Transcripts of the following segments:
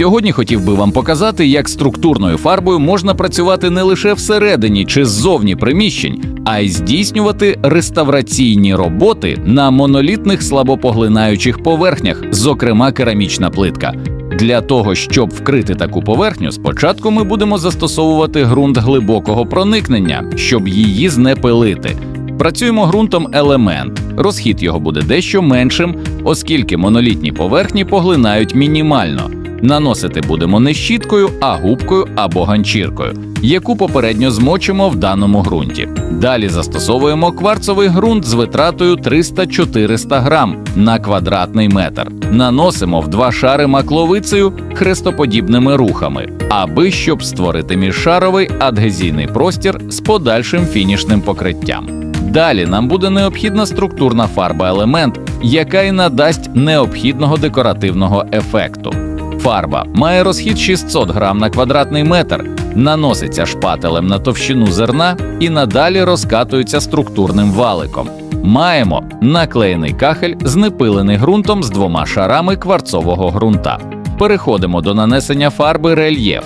Сьогодні хотів би вам показати, як структурною фарбою можна працювати не лише всередині чи ззовні приміщень, а й здійснювати реставраційні роботи на монолітних слабопоглинаючих поверхнях, зокрема керамічна плитка. Для того, щоб вкрити таку поверхню, спочатку ми будемо застосовувати ґрунт глибокого проникнення, щоб її знепилити. Працюємо ґрунтом елемент. Розхід його буде дещо меншим, оскільки монолітні поверхні поглинають мінімально. Наносити будемо не щіткою, а губкою або ганчіркою, яку попередньо змочимо в даному ґрунті. Далі застосовуємо кварцовий ґрунт з витратою 300-400 грам на квадратний метр. Наносимо в два шари макловицею хрестоподібними рухами, аби щоб створити міжшаровий адгезійний простір з подальшим фінішним покриттям. Далі нам буде необхідна структурна фарба елемент, яка й надасть необхідного декоративного ефекту. Фарба має розхід 600 грам на квадратний метр, наноситься шпателем на товщину зерна і надалі розкатується структурним валиком. Маємо наклеєний кахель, знепилений ґрунтом з двома шарами кварцового ґрунта. Переходимо до нанесення фарби рельєф.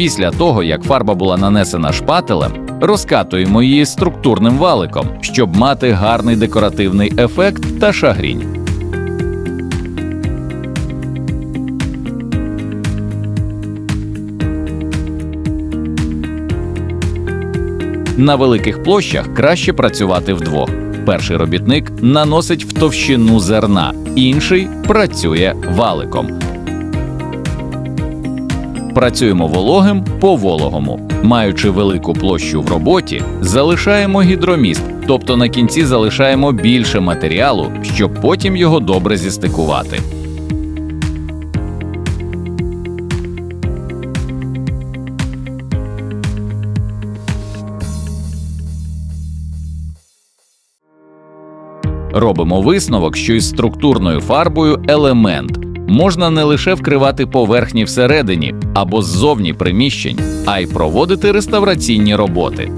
Після того, як фарба була нанесена шпателем, розкатуємо її структурним валиком, щоб мати гарний декоративний ефект та шагрінь. На великих площах краще працювати вдвох. Перший робітник наносить в товщину зерна, інший працює валиком. Працюємо вологим по вологому. Маючи велику площу в роботі, залишаємо гідроміст, тобто на кінці залишаємо більше матеріалу, щоб потім його добре зістикувати. Робимо висновок, що із структурною фарбою елемент можна не лише вкривати поверхні всередині або ззовні приміщень, а й проводити реставраційні роботи.